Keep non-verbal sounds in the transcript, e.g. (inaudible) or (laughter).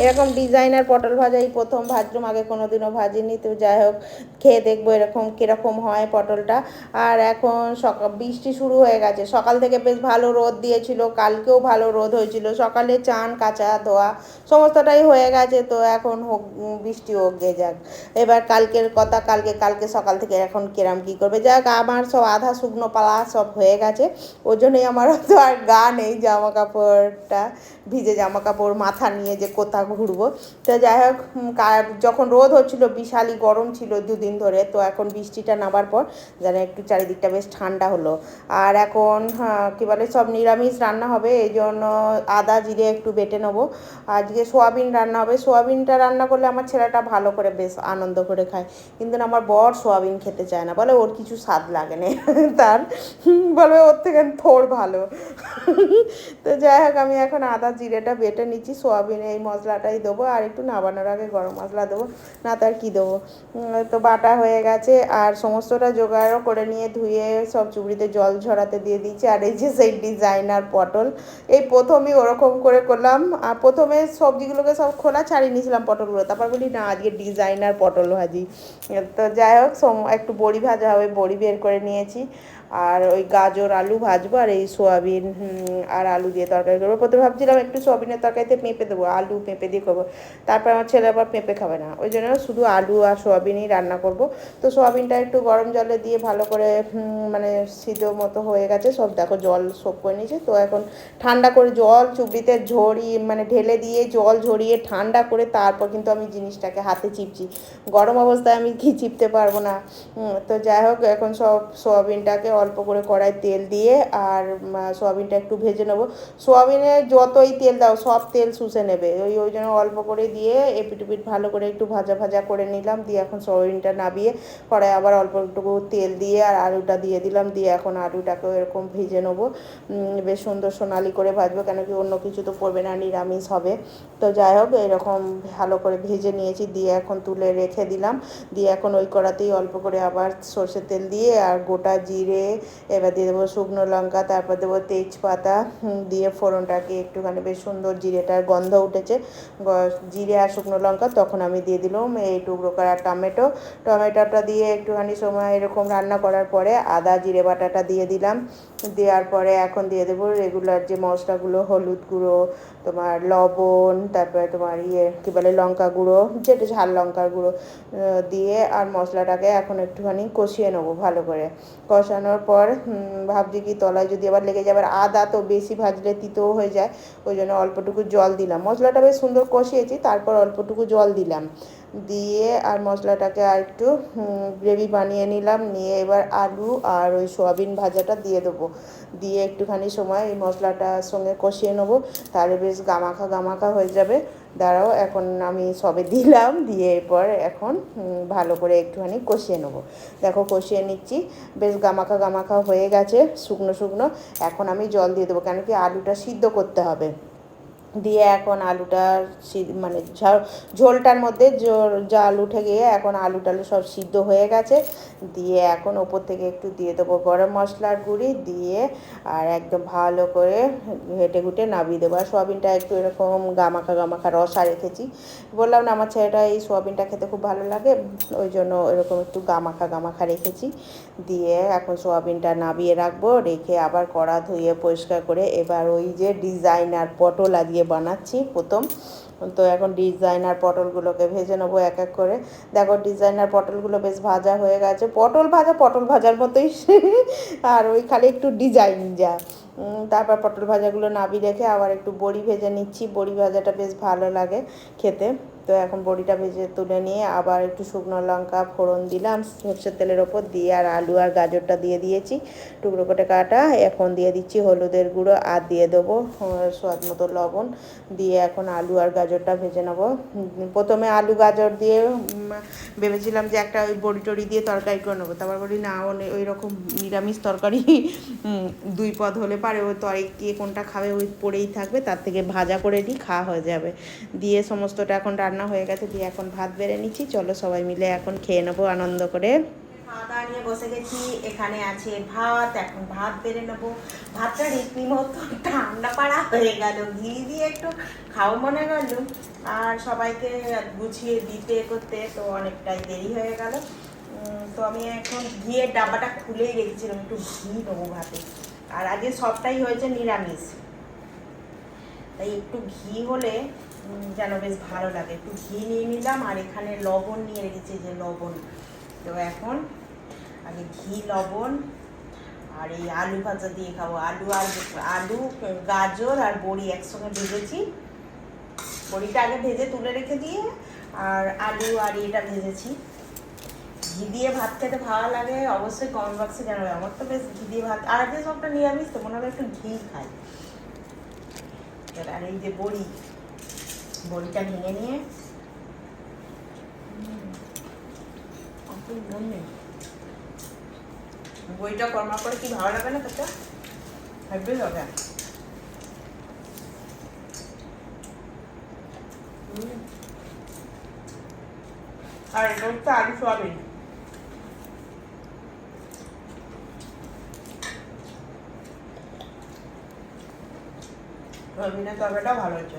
এরকম ডিজাইনার পটল ভাজাই প্রথম ভাজলাম আগে কোনোদিনও ভাজিনি তো যাই হোক খেয়ে দেখব এরকম কীরকম হয় পটলটা। আর এখন সকাল বৃষ্টি শুরু হয়ে গেছে। সকাল থেকে বেশ ভালো রোদ দিয়েছিল, কালকেও ভালো রোদ হয়েছিল। সকালে চান, কাঁচা ধোয়া, সমস্তটাই হয়ে গেছে। তো এখন হোক বৃষ্টি হোক গে যাক। এবার কালকের কথা, কালকে কালকে সকাল থেকে এখন কেরাম কী করবে? যাক, আমার সব আধা শুকনো পালা সব হয়ে গেছে। ওই জন্যই আমার তো আর গা নেই জামা কাপড়টা ভিজে জামা কাপড় মাথা নিয়ে যে কোথা ঘুরবো। তো যাই হোক যখন রোদ হচ্ছিল, বিশালই গরম ছিল দুদিন ধরে। তো এখন বৃষ্টিটা নামার পর যেন একটু চারিদিকটা বেশ ঠান্ডা হলো। আর এখন হ্যাঁ, কী বলে সব নিরামিষ রান্না হবে এই জন্য আদা জিরে একটু বেটে নেব। আজকে সোয়াবিন রান্না হবে। সোয়াবিনটা রান্না করলে আমার ছেলেটা ভালো করে বেশ আনন্দ করে খায়। কিন্তু আমার বর সোয়াবিন খেতে চায় না। বলে ওর কিছু স্বাদ লাগে না। (laughs) তার বলবে ওর থেকে থোর ভালো। (laughs) তো যাই হোক আমি এখন আদা জিরেটা বেটে নিচ্ছি। সোয়াবিনে এই মশলাটাই দেবো। আর একটু নাবানোর আগে গরম মশলা দেবো। না তার কী দেবো? তো বাটা হয়ে গেছে আর সমস্তটা জোগাড়ও করে নিয়ে ধুয়ে সব চুবড়িতে জল ঝরাতে দিয়ে দিচ্ছি আর এই যে সেই ডিজাইনার পটল, এই প্রথমেই ওরকম করে করলাম। আর প্রথমে সবজিগুলোকে সব খোলা ছাড়িয়ে নিয়েছিলাম পটলগুলো। তারপর বলি, না, আজকে ডিজাইনার পটল ভাজি। তো যাই হোক একটু বড়ি ভাজা হবে, বড়ি বের করে নিয়েছি। আর ওই গাজর আলু ভাজবো আর এই সোয়াবিন আর আলু দিয়ে তরকারি করব। প্রথমে ভাবছিলাম একটু সোয়াবিনের তরকারিতে পেঁপে দেবো, আলু পেঁপে দিয়ে করব। তারপর আমার ছেলে আবার পেঁপে খাবে না। ওই জন্য শুধু আলু আর সোয়াবিনই রান্না করব। তো সোয়াবিনটা একটু গরম জলে দিয়ে ভালো করে মানে সিদ্ধ মতো হয়ে গেছে। সব দেখো জল সোপ করে নিয়েছে। তো এখন ঠান্ডা করে জল চুবড়িতে ঝরিয়ে মানে ঢেলে দিয়ে জল ঝরিয়ে ঠান্ডা করে তারপর কিন্তু আমি জিনিসটাকে হাতে চিপছি। গরম অবস্থায় আমি কি চিপতে পারব না। তো যাই হোক, এখন সব সোয়াবিনটাকে অল্প করে কড়াই তেল দিয়ে আর সোয়াবিনটা একটু ভেজে নেব। সোয়াবিনে যতই তেল দাও, সব তেল শুষে নেবে। ওই ওই জন্য অল্প করে দিয়ে এপিটুপিট ভালো করে একটু ভাজা ভাজা করে নিলাম, দিয়ে এখন সোয়াবিনটা নাবিয়ে কড়াই আবার অল্প একটু তেল দিয়ে আর আলুটা দিয়ে দিলাম, দিয়ে এখন আলুটাকেও এরকম ভেজে নেব। বেশ সুন্দর সোনালি করে ভাজবো, কেন কি অন্য কিছু তো পড়বে না, নিরামিষ হবে। তো যাই হোক, এরকম ভালো করে ভেজে নিয়েছি, দিয়ে এখন তুলে রেখে দিলাম। দিয়ে এখন ওই কড়াতেই অল্প করে আবার সর্ষের তেল দিয়ে আর গোটা জিরে এবার দিয়ে দেবো শুকনো লঙ্কা, তারপর দেবো তেজপাতা দিয়ে ফোড়নটাকে একটুখানি বেশ সুন্দর জিরেটার গন্ধ উঠেছে। জিরে আর শুকনো লঙ্কা, তখন আমি দিয়ে দিলাম এই টুকরো করা টমেটো। টমেটোটা দিয়ে একটুখানি সময় এরকম রান্না করার পরে আদা, জিরে বাটাটা দিয়ে দিলাম। দেওয়ার পরে এখন দিয়ে দেবো রেগুলার যে মশলাগুলো, হলুদ গুঁড়ো, তোমার লবণ, তারপরে তোমার ইয়ে কী বলে, লঙ্কা গুঁড়ো, যেটা ঝাল লঙ্কার গুঁড়ো দিয়ে আর মশলাটাকে এখন একটুখানি কষিয়ে নেব ভালো করে। কষানোর পর ভাবছি কি তলায় যদি আবার লেগে যাবে আদা তো বেশি ভাজলে তিতও হয়ে যায়, ওই জন্য অল্পটুকু জল দিলাম। মশলাটা বেশ সুন্দর কষিয়েছি, তারপর অল্পটুকু জল দিলাম। দিয়ে আর মশলাটাকে আর একটু গ্রেভি বানিয়ে নিলাম। নিয়ে এবার আলু আর ওই সোয়াবিন ভাজাটা দিয়ে দেবো। দিয়ে একটুখানি সময় এই মশলাটার সঙ্গে কষিয়ে নেব। তাহলে বেশ গামাখা গামাখা হয়ে যাবে। দাঁড়াও, এখন আমি সবে দিলাম। দিয়ে এরপর এখন ভালো করে একটুখানি কষিয়ে নেব। দেখো, কষিয়ে নিচ্ছি। বেশ গামাখা গামাখা হয়ে গেছে, শুকনো শুকনো। এখন আমি জল দিয়ে দেবো, কেন কি আলুটা সিদ্ধ করতে হবে। দিয়ে এখন আলুটা মানে ঝোলটার মধ্যে জাল উঠে গিয়ে এখন আলু টালু সব সিদ্ধ হয়ে গেছে। দিয়ে এখন ওপর থেকে একটু দিয়ে দেবো গরম মশলার গুঁড়ি দিয়ে আর একদম ভালো করে ঘেটে ঘুটে নামিয়ে দেবো। আর সোয়াবিনটা একটু এরকম গামাখা গামাখা রসা রেখেছি। বললাম না, আমার ছেলেটা এই সোয়াবিনটা খেতে খুব ভালো লাগে, ওই জন্য এরকম একটু গামাখা গামাখা রেখেছি। দিয়ে এখন সোয়াবিনটা নামিয়ে রাখব, রেখে আবার কড়া ধুয়ে পরিষ্কার করে এবার ওই যে ডিজাইনার পটল আজকে বানাচ্ছি প্রথম। তো এখন ডিজাইনার পটলগুলোকে ভেজে নেব এক এক করে। দেখো ডিজাইনার পটলগুলো বেশ ভাজা হয়ে গেছে। পটল ভাজা, পটল ভাজার মতোই। আর ওই খালি একটু ডিজাইন যা। তারপর পটল ভাজাগুলো নাবি রেখে আবার একটু বড়ি ভেজে নিচ্ছি। বড়ি ভাজাটা বেশ ভালো লাগে খেতে। তো এখন বড়িটা ভেজে তুলে নিয়ে আবার একটু শুকনো লঙ্কা, ফোড়ন দিলাম, সর্ষের তেলের ওপর দিয়ে আর আলু আর গাজরটা দিয়ে দিয়েছি। টুকরো করে কাটা, এখন দিয়ে দিচ্ছি হলুদের গুঁড়ো আর দিয়ে দেবো স্বাদ মতো লবণ। দিয়ে এখন আলু আর গাজরটা ভেজে নেব। প্রথমে আলু গাজর দিয়ে ভেবেছিলাম যে একটা ওই বড়ি টড়ি দিয়ে তরকারি করে নেব। তারপর বলি, না ওই রকম নিরামিষ তরকারি দুই পদ হলে পারে। ওই তরে কে কোনটা খাবে, ওই পড়েই থাকবে। তার থেকে ভাজা করে নিই খাওয়া হয়ে যাবে। দিয়ে সমস্তটা এখন রান্না হয়ে গেছে। দিয়ে এখন ভাত বেড়ে নিচ্ছি। চলো সবাই মিলে এখন খেয়ে নেব আনন্দ করে। খাওয়া নিয়ে বসে গেছি, এখানে আছে ভাত, এখন ভাত বেড়ে নেব। ভাতটা রীতিমতো ঠান্ডা পাড়া হয়ে গেল, ঘি দিয়ে একটু খাও মনে গেল। আর সবাইকে গুছিয়ে দিতে করতে তো অনেকটাই দেরি হয়ে গেল। তো আমি এখন ঘিয়ের ডাব্বাটা খুলেই রেখেছিলাম, একটু ঘি নেব ভাতে। আর আজকে সবটাই হয়েছে নিরামিষ। তাই একটু ঘি হলে যেন বেশ ভালো লাগে। একটু ঘি নিয়ে নিলাম, আর এখানে লবণ নিয়ে রেখেছি, যে লবণ। তো এখন আগে ঘি, লবণ আর এই আলু ভাজা দিয়ে খাব। আলু আর আলু, গাজর আর বড়ি একসঙ্গে ভেজেছি। বড়িটা আগে ভেজে তুলে রেখে দিয়ে আর আলু আর এটা ভেজেছি। ঘি দিয়ে ভাত খেতে ভালো লাগে, অবশ্যই কমেন্ট বক্সে জানাবে। আমার তো বেশ ঘি দিয়ে ভাত, আর আজকে সবটা নিরামিষ তো, মনে হবে একটু ঘি খাই। আর এই যে বড়ি, বড়িটা ভেঙে নিয়ে। নেই। বইটা কর্মা করে কি ভালো লাগে না তোকে হেব্বি লাগে আর এটা হচ্ছে আলু সোয়াবিন সোয়াবিনের তরকারিটা ভালো হচ্ছে।